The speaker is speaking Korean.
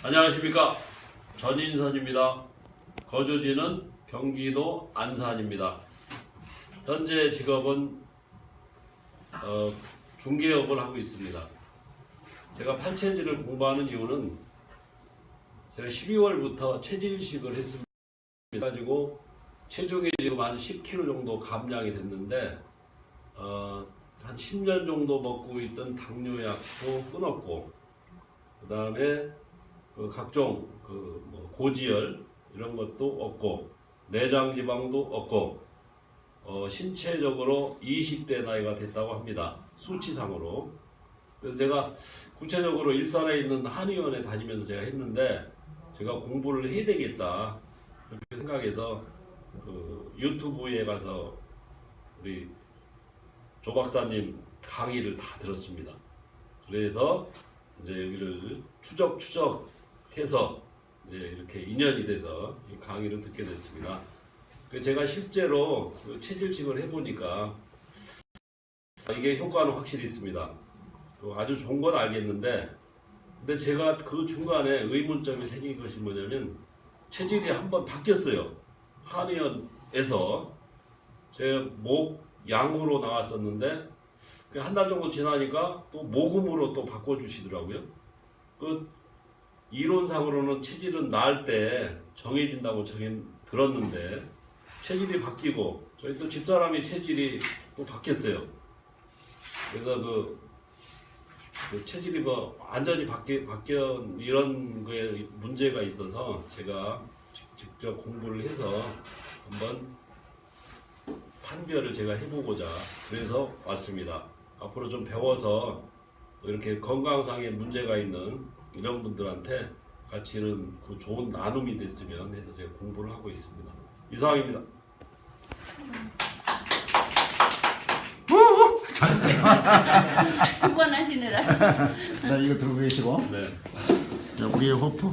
안녕하십니까 전인선입니다. 거주지는 경기도 안산입니다. 현재 직업은 어, 중개업을 하고 있습니다. 제가 팔체질을 공부하는 이유는 제가 12월부터 체질식을 했습니다. 가지고 체중이 지금 한 10kg 정도 감량이 됐는데 어, 한 10년 정도 먹고 있던 당뇨약도 끊었고 그 다음에 그 각종 그 뭐 고지혈 이런 것도 없고 내장 지방도 없고 어, 신체적으로 20대 나이가 됐다고 합니다. 수치상으로. 그래서 제가 구체적으로 일산에 있는 한의원에 다니면서 제가 했는데 제가 공부를 해야 되겠다 그렇게 생각해서 그 유튜브에 가서 우리 조 박사님 강의를 다 들었습니다. 그래서 이제 여기를 추적 추적 해서 이렇게 인연이 돼서 이 강의를 듣게 됐습니다. 그 제가 실제로 그 체질식을 해보니까 이게 효과는 확실히 있습니다. 그 아주 좋은 건 알겠는데, 근데 제가 그 중간에 의문점이 생긴 것이 뭐냐면 체질이 한번 바뀌었어요. 한의원에서 제 목 양으로 나왔었는데 한 달 정도 지나니까 또 모금으로 또 바꿔주시더라고요. 그 이론상으로는 체질은 나을 때 정해진다고 정해 들었는데 체질이 바뀌고 저희 또 집사람이 체질이 또 바뀌었어요. 그래서 그, 그 체질이 뭐 완전히 바뀌 바뀌어 이런 거에 문제가 있어서 제가 직- 직접 공부를 해서 한번 판별을 제가 해보고자 그래서 왔습니다. 앞으로 좀 배워서 이렇게 건강상에 문제가 있는 이런 분들한테 같이는 그 좋은 나눔이 됐으면 해서 제가 공부를 하고 있습니다. 이상입니다. 두번 하시느라. 자 이거 들고 계시고 네. 자, 우리의 호프